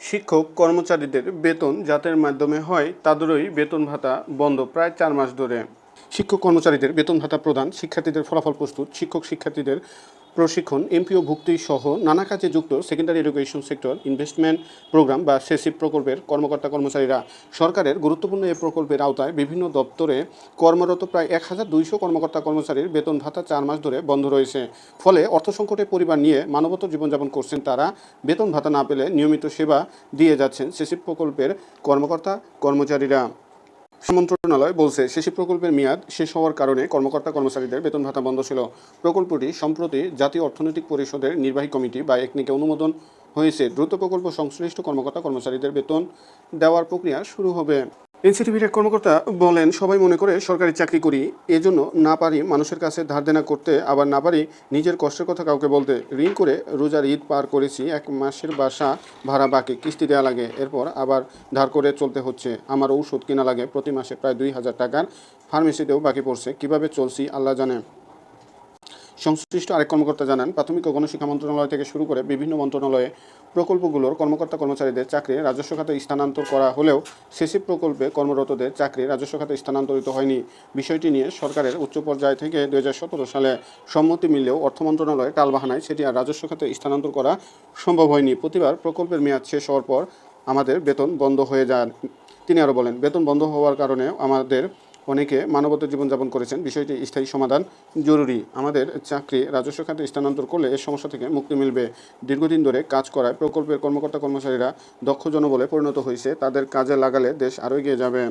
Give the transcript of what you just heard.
শিক্ষক কর্মচারীদের বেতন যাদের মাধ্যমে হয় তাদেরই বেতন ভাতা বন্ধ প্রায় চার মাস ধরে। শিক্ষক কর্মচারীদের বেতন ভাতা প্রদান, শিক্ষার্থীদের ফলাফল প্রস্তুত, শিক্ষক শিক্ষার্থীদের প্রশিক্ষণ, এমপিও ভুক্তি সহ নানা কাজে যুক্ত secondary education sector investment program বা সেসিপ প্রকল্পের কর্মকর্তা কর্মচারীরা সরকারের গুরুত্বপূর্ণ এই প্রকল্পের আওতায় বিভিন্ন দপ্তরে কর্মরত প্রায় এক হাজার দুইশো কর্মকর্তা কর্মচারীর বেতন ভাতা চার মাস ধরে বন্ধ রয়েছে। ফলে অর্থ সংকটে পরিবার নিয়ে মানবত জীবনযাপন করছেন তারা। বেতন ভাতা না পেলে নিয়মিত সেবা দিয়ে যাচ্ছেন সেসিপ প্রকল্পের কর্মকর্তা কর্মচারীরা। মন্ত্রণালয় বলছে শেষি প্রকল্পের মেয়াদ শেষ হওয়ার কারণে কর্মকর্তা কর্মচারীদের বেতন ভাতা বন্ধ ছিল। প্রকল্পটি সম্প্রতি জাতীয় অর্থনৈতিক পরিষদের নির্বাহী কমিটি বা একনিকে অনুমোদন হয়েছে। দ্রুত প্রকল্প সংশ্লিষ্ট কর্মকর্তা কর্মচারীদের বেতন দেওয়ার প্রক্রিয়া শুরু হবে। এনসিটিভির এক কর্মকর্তা বলেন, সবাই মনে করে সরকারি চাকরি করি, এজন্য না পারি মানুষের কাছে ধার দেনা করতে, আবার না পারি নিজের কষ্টের কথা কাউকে বলতে। ঋণ করে রোজার ঈদ পার করেছি, এক মাসের বাসা ভাড়া বাকি, কিস্তি দেওয়া লাগে, এরপর আবার ধার করে চলতে হচ্ছে। আমার ঔষধ কেনা লাগে, প্রতি মাসে প্রায় দুই হাজার টাকার ফার্মেসিতেও বাকি পড়ছে, কীভাবে চলছি আল্লাহ জানে। সংশ্লিষ্ট আরেক কর্মকর্তা জানান, প্রাথমিক ও গণশিক্ষা মন্ত্রণালয় থেকে শুরু করে বিভিন্ন মন্ত্রণালয়ে প্রকল্পগুলোর কর্মকর্তা কর্মচারীদের চাকরি রাজস্ব খাতে স্থানান্তর করা হলেও সেসি প্রকল্পে কর্মরতদের চাকরি রাজস্ব খাতে স্থানান্তরিত হয়নি। বিষয়টি নিয়ে সরকারের উচ্চ পর্যায় থেকে দু হাজার সতেরো সালে সম্মতি মিললেও অর্থ মন্ত্রণালয়ে টালবাহানায় সেটি আর রাজস্ব খাতে স্থানান্তর করা সম্ভব হয়নি। প্রতিবার প্রকল্পের মেয়াদ শেষ হওয়ার পর আমাদের বেতন বন্ধ হয়ে যান তিনি আরও বলেন, বেতন বন্ধ হওয়ার কারণে আমাদের অনেকে মানবত জীবনযাপন করেছেন। বিষয়টি স্থায়ী সমাধান জরুরি। আমাদের চাকরি, রাজস্ব খাতে স্থানান্তর করলে এর সমস্যা থেকে মুক্তি মিলবে। দীর্ঘদিন ধরে কাজ করায় প্রকল্পের কর্মকর্তা কর্মচারীরা দক্ষ বলে পরিণত হয়েছে। তাদের কাজে লাগালে দেশ আরও এগিয়ে যাবে।